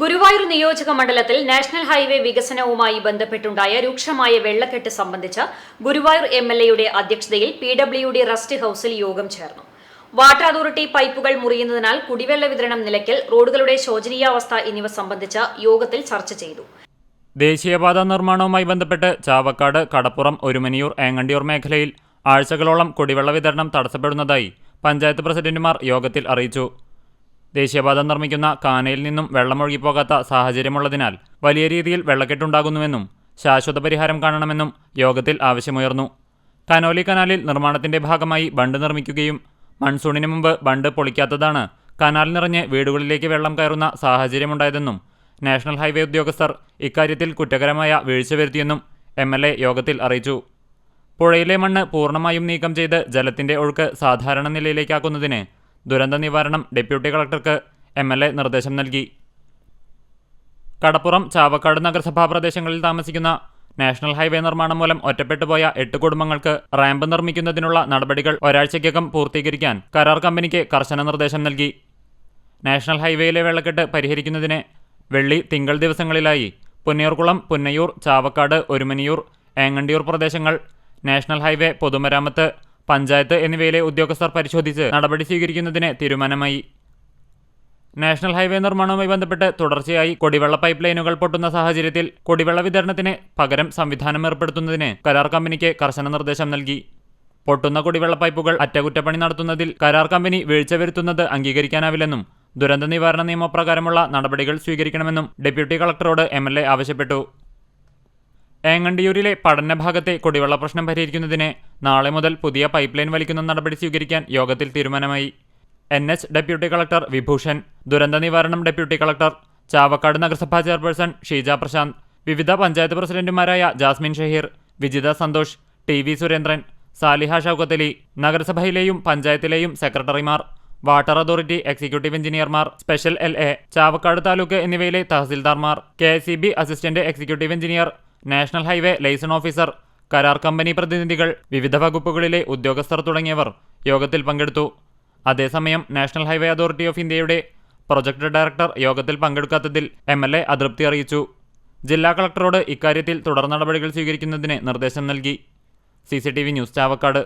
ഗുരുവായൂർ നിയോജക മണ്ഡലത്തിൽ national highway വികസനവുമായി ബന്ധപ്പെട്ടുണ്ടായ രൂക്ഷമായ വെള്ളക്കെട്ട് സംബന്ധിച്ച് ഗുരുവായൂർ എം എൽ എയുടെ അധ്യക്ഷതയിൽ പി ഡബ്ല്യു ഡി റെസ്റ്റ് ഹൌസിൽ യോഗം ചേർന്നു. വാട്ടർ അതോറിറ്റി പൈപ്പുകൾ മുറിയുന്നതിനാൽ കുടിവെള്ള വിതരണം നിലയ്ക്കൽ റോഡുകളുടെ ശോചനീയാവസ്ഥ എന്നിവ സംബന്ധിച്ച് യോഗത്തിൽ ചർച്ച ചെയ്തു. ദേശീയപാത നിർമ്മാണവുമായി ബന്ധപ്പെട്ട് ചാവക്കാട് കടപ്പുറം ഒരുമനിയൂർ ഏങ്ങണ്ടിയൂർ മേഖലയിൽ ആഴ്ചകളോളം കുടിവെള്ള വിതരണം തടസ്സപ്പെടുന്നതായി പഞ്ചായത്ത് പ്രസിഡന്റുമാർ യോഗത്തിൽ അറിയിച്ചു. ദേശീയപാത നിർമ്മിക്കുന്ന കാനയിൽ നിന്നും വെള്ളമൊഴുകിപ്പോകാത്ത സാഹചര്യമുള്ളതിനാൽ വലിയ രീതിയിൽ വെള്ളക്കെട്ടുണ്ടാകുന്നുവെന്നും ശാശ്വത പരിഹാരം കാണണമെന്നും യോഗത്തിൽ ആവശ്യമുയർന്നു. കനോലി കനാലിൽ നിർമ്മാണത്തിന്റെ ഭാഗമായി ബണ്ട് നിർമ്മിക്കുകയും മൺസൂണിന് മുമ്പ് ബണ്ട് പൊളിക്കാത്തതാണ് കനാൽ നിറഞ്ഞ് വീടുകളിലേക്ക് വെള്ളം കയറുന്ന സാഹചര്യമുണ്ടായതെന്നും നാഷണൽ ഹൈവേ ഉദ്യോഗസ്ഥർ ഇക്കാര്യത്തിൽ കുറ്റകരമായ വീഴ്ച വരുത്തിയെന്നും എം എൽ എ യോഗത്തിൽ അറിയിച്ചു. പുഴയിലെ മണ്ണ് പൂർണമായും നീക്കം ചെയ്ത് ജലത്തിന്റെ ഒഴുക്ക് സാധാരണ നിലയിലേക്കാക്കുന്നതിന് ദുരന്ത നിവാരണം ഡെപ്യൂട്ടി കളക്ടർക്ക് എം എൽ എ നിർദ്ദേശം നൽകി. കടപ്പുറം ചാവക്കാട് നഗരസഭാ പ്രദേശങ്ങളിൽ താമസിക്കുന്ന നാഷണൽ ഹൈവേ നിർമ്മാണം മൂലം ഒറ്റപ്പെട്ടുപോയ എട്ട് കുടുംബങ്ങൾക്ക് റാമ്പ് നിർമ്മിക്കുന്നതിനുള്ള നടപടികൾ ഒരാഴ്ചയ്ക്കകം പൂർത്തീകരിക്കാൻ കരാർ കമ്പനിക്ക് കർശന നിർദ്ദേശം നൽകി. നാഷണൽ ഹൈവേയിലെ വെള്ളക്കെട്ട് പരിഹരിക്കുന്നതിന് വെള്ളി തിങ്കൾ ദിവസങ്ങളിലായി പുന്നയൂർകുളം പുന്നയൂർ ചാവക്കാട് ഒരുമനിയൂർ ഏങ്ങണ്ടിയൂർ പ്രദേശങ്ങൾ നാഷണൽ ഹൈവേ പൊതുമരാമത്ത് പഞ്ചായത്ത് എന്നിവയിലെ ഉദ്യോഗസ്ഥർ പരിശോധിച്ച് നടപടി സ്വീകരിക്കുന്നതിന് തീരുമാനമായി. നാഷണൽ ഹൈവേ നിർമ്മാണവുമായി ബന്ധപ്പെട്ട് തുടർച്ചയായി കുടിവെള്ള പൈപ്പ് ലൈനുകൾ പൊട്ടുന്ന സാഹചര്യത്തിൽ കുടിവെള്ള വിതരണത്തിന് പകരം സംവിധാനം ഏർപ്പെടുത്തുന്നതിന് കരാർ കമ്പനിക്ക് കർശന നിർദ്ദേശം നൽകി. പൊട്ടുന്ന കുടിവെള്ള പൈപ്പുകൾ അറ്റകുറ്റപ്പണി നടത്തുന്നതിൽ കരാർ കമ്പനി വീഴ്ച വരുത്തുന്നത് അംഗീകരിക്കാനാവില്ലെന്നും ദുരന്ത നിവാരണ നിയമപ്രകാരമുള്ള നടപടികൾ സ്വീകരിക്കണമെന്നും ഡെപ്യൂട്ടി കളക്ടറോട് എം ആവശ്യപ്പെട്ടു. ഏങ്ങണ്ടിയൂരിലെ പഠന ഭാഗത്തെ കുടിവെള്ള പ്രശ്നം പരിഹരിക്കുന്നതിന് നാളെ മുതൽ പുതിയ പൈപ്പ് ലൈൻ വലിക്കുന്ന നടപടി സ്വീകരിക്കാൻ യോഗത്തിൽ തീരുമാനമായി. N H deputy collector Vibhushan ദുരന്ത നിവാരണം ഡെപ്യൂട്ടി കളക്ടർ ചാവക്കാട് നഗരസഭാ ചെയർപേഴ്സൺ ഷീജ പ്രശാന്ത് വിവിധ പഞ്ചായത്ത് പ്രസിഡന്റുമാരായ Jasmine Shaheer Vijitha Santhosh T V Surendran Saliha Shoukathali നഗരസഭയിലെയും പഞ്ചായത്തിലെയും സെക്രട്ടറിമാർ വാട്ടർ അതോറിറ്റി എക്സിക്യൂട്ടീവ് എഞ്ചിനീയർമാർ special L A Chavakkad taluk എന്നിവയിലെ തഹസിൽദാർമാർ K assistant executive engineer national highway liaison officer കരാർ കമ്പനി പ്രതിനിധികൾ വിവിധ വകുപ്പുകളിലെ ഉദ്യോഗസ്ഥർ തുടങ്ങിയവർ യോഗത്തിൽ പങ്കെടുത്തു. അതേസമയം നാഷണൽ ഹൈവേ അതോറിറ്റി ഓഫ് ഇന്ത്യയുടെ പ്രൊജക്ട് ഡയറക്ടർ യോഗത്തിൽ പങ്കെടുക്കാത്തതിൽ എം എൽ എ അതൃപ്തി അറിയിച്ചു. ജില്ലാ കളക്ടറോട് ഇക്കാര്യത്തിൽ തുടർ നടപടികൾ സ്വീകരിക്കുന്നതിന് നിർദ്ദേശം നൽകി. C news Chavakkad.